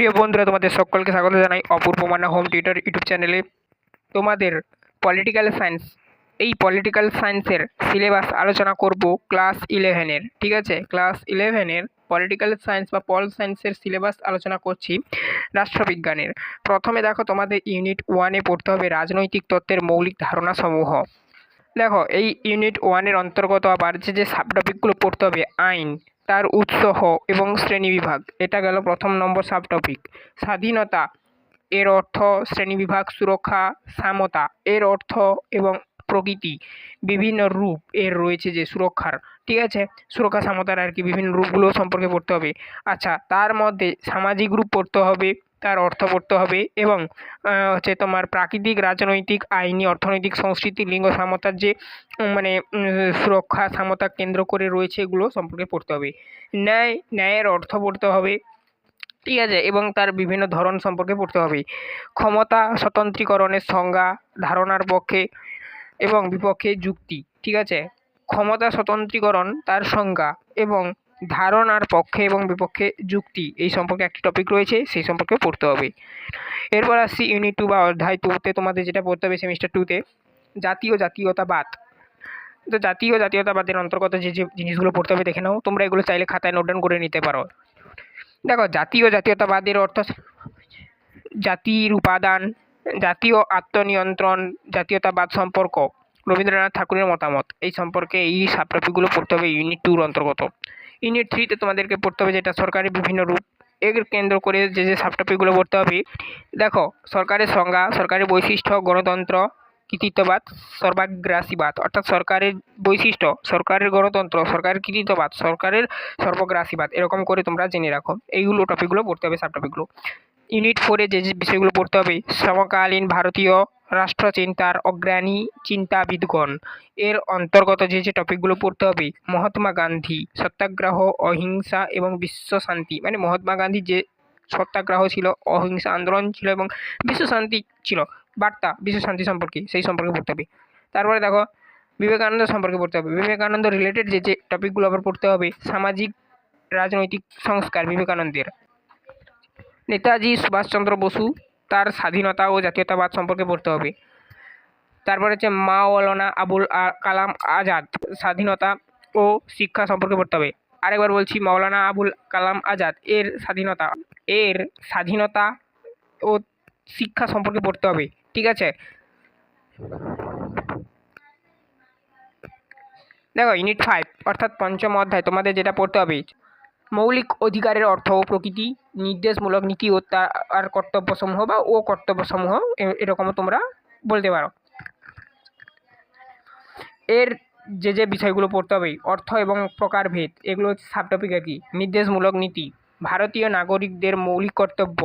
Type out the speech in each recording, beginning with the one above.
প্রিয় বন্ধুরা, তোমাদের সকলকে স্বাগত জানাই Apurba Manna home tutor YouTube চ্যানেলে। তোমাদের পলিটিক্যাল সায়েন্স এই পলিটিক্যাল সায়েন্সের সিলেবাস আলোচনা করব ক্লাস ইলেভেনের ঠিক আছে? ক্লাস ইলেভেনের পলিটিক্যাল সায়েন্স বা পল সায়েন্সের সিলেবাস আলোচনা করছি রাষ্ট্রবিজ্ঞানের। প্রথমে দেখো, তোমাদের ইউনিট ওয়ানে পড়তে হবে রাজনৈতিক তত্ত্বের মৌলিক ধারণা সমূহ। দেখো, এই ইউনিট ওয়ানের অন্তর্গত আবার যে যে সাবটপিকগুলো পড়তে হবে, আইন। তার উৎসহ এবং শ্রেণীবিভাগ এটা গেল প্রথম নম্বর সাব টপিক স্বাধীনতা, এর অর্থ শ্রেণীবিভাগ সুরক্ষা, সামতা। এর অর্থ এবং প্রকৃতি, বিভিন্ন রূপ এর রয়েছে যে সুরক্ষার। ঠিক আছে? সুরক্ষা, সামতার আর কি বিভিন্ন রূপগুলো সম্পর্কে পড়তে হবে। আচ্ছা তার মধ্যে সামাজিক রূপ পড়তে হবে। তার অর্থ পড়তে হবে এবং হচ্ছে তোমার প্রাকৃতিক, রাজনৈতিক, আইনি, অর্থনৈতিক, সংস্কৃতি, লিঙ্গ সমতার যে মানে সুরক্ষা, সমতা কেন্দ্র করে রয়েছে এগুলো সম্পর্কে পড়তে হবে। ন্যায়, ন্যায়ের অর্থ পড়তে হবে, ঠিক আছে, এবং তার বিভিন্ন ধরন সম্পর্কে পড়তে হবে। ক্ষমতা, স্বতন্ত্রীকরণের সংজ্ঞা, ধারণার পক্ষে এবং বিপক্ষে যুক্তি, ঠিক আছে? ক্ষমতা, স্বতন্ত্রীকরণ, তার সংজ্ঞা এবং ধারণার পক্ষে এবং বিপক্ষে যুক্তি, এই সম্পর্কে একটি টপিক রয়েছে, সেই সম্পর্কে পড়তে হবে। এরপর আসছি ইউনিট টু বা অধ্যায় টুতে তোমাদের যেটা পড়তে হবে সেমিস্টার টুতে জাতীয় জাতীয়তাবাদ। তো জাতীয় জাতীয়তাবাদের অন্তর্গত যে যে জিনিসগুলো পড়তে হবে দেখে নাও, তোমরা এগুলো চাইলে খাতায় নোট ডাউন করে নিতে পারো। দেখো, জাতীয় জাতীয়তাবাদের অর্থ জাতির উপাদান, জাতীয় আত্মনিয়ন্ত্রণ, জাতীয়তাবাদ সম্পর্ক। রবীন্দ্রনাথ ঠাকুরের মতামত, এই সম্পর্কে এই সাবটপিকগুলো পড়তে হবে ইউনিট টুর অন্তর্গত। ইউনিট থ্রিতে তোমাদেরকে পড়তে হবে যেটা সরকারি বিভিন্ন রূপ। এর কেন্দ্র করে যে যে সাবটপিকগুলো পড়তে হবে। দেখো সরকারের সংজ্ঞা সরকারের বৈশিষ্ট্য, গণতন্ত্র, কৃতিত্ববাদ, সর্বাগ্রাসীবাদ। অর্থাৎ সরকারের বৈশিষ্ট্য, সরকারের গণতন্ত্র, সরকারের কৃতিত্ববাদ, সরকারের সর্বগ্রাসীবাদ। এরকম করে তোমরা জেনে রাখো। এইগুলো টপিকগুলো পড়তে হবে সাবটপিকগুলো ইউনিট ফোরে যে যে বিষয়গুলো পড়তে হবে, সমকালীন ভারতীয় রাষ্ট্রচিন্তার অগ্রণী চিন্তাবিদগণ। এর অন্তর্গত যে যে টপিকগুলো পড়তে হবে, মহাত্মা গান্ধী, সত্যাগ্রহ, অহিংসা এবং বিশ্ব শান্তি। মানে মহাত্মা গান্ধী যে সত্যাগ্রহ ছিল, অহিংসা আন্দোলন ছিল এবং বিশ্ব শান্তি ছিল, বার্তা বিশ্ব শান্তি সম্পর্কে, সেই সম্পর্কে পড়তে হবে। তারপরে দেখো, বিবেকানন্দ সম্পর্কে পড়তে হবে। বিবেকানন্দ রিলেটেড যে যে টপিকগুলো আবার পড়তে হবে, সামাজিক, রাজনৈতিক সংস্কার বিবেকানন্দের। নেতাজি সুভাষচন্দ্র বসু তার স্বাধীনতা ও জাতীয়তাবাদ সম্পর্কে পড়তে হবে। তারপরে হচ্ছে মাওলানা আবুল কালাম আজাদ, স্বাধীনতা ও শিক্ষা সম্পর্কে পড়তে হবে। আরেকবার বলছি, মাওলানা আবুল কালাম আজাদ, এর স্বাধীনতা এর স্বাধীনতা ও শিক্ষা সম্পর্কে পড়তে হবে, ঠিক আছে? দেখো ইউনিট ফাইভ অর্থাৎ পঞ্চম অধ্যায়, তোমাদের যেটা পড়তে হবে মৌলিক অধিকারের অর্থ ও প্রকৃতি, নির্দেশমূলক নীতি ও তার কর্তব্যসমূহ বা ও কর্তব্যসমূহ এরকমও তোমরা বলতে পারো। এর যে যে বিষয়গুলো পড়তে হবে, অর্থ এবং প্রকারভেদ এগুলো হচ্ছে সাবটপিক আর কি। নির্দেশমূলক নীতি, ভারতীয় নাগরিকদের মৌলিক কর্তব্য,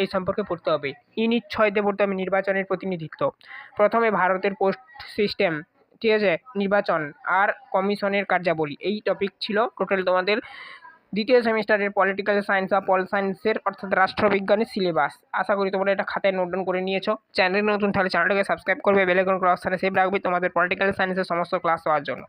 এই সম্পর্কে পড়তে হবে। ইউনিট ছয়তে পড়তে হবে নির্বাচনের প্রতিনিধিত্ব। প্রথমে ভারতের পোস্ট সিস্টেম, ঠিক আছে, নির্বাচন আর কমিশনের কার্যাবলী, এই টপিক ছিল টোটাল তোমাদের দ্বিতীয় সেমিস্টারের পলিটিক্যাল সায়েন্স বা পল সায়েন্সের অর্থাৎ রাষ্ট্রবিজ্ঞানের সিলেবাস আশা করি তোমরা এটা খাতায় নোট ডাউন করে নিয়েছো। চ্যানেল নতুন তাহলে চ্যানেলটাকে সাবস্ক্রাইব করবে বেলাইকন ক্রস সেভ রাখবে তোমাদের পলিটিক্যাল সায়েন্সের সমস্ত ক্লাস হওয়ার জন্য।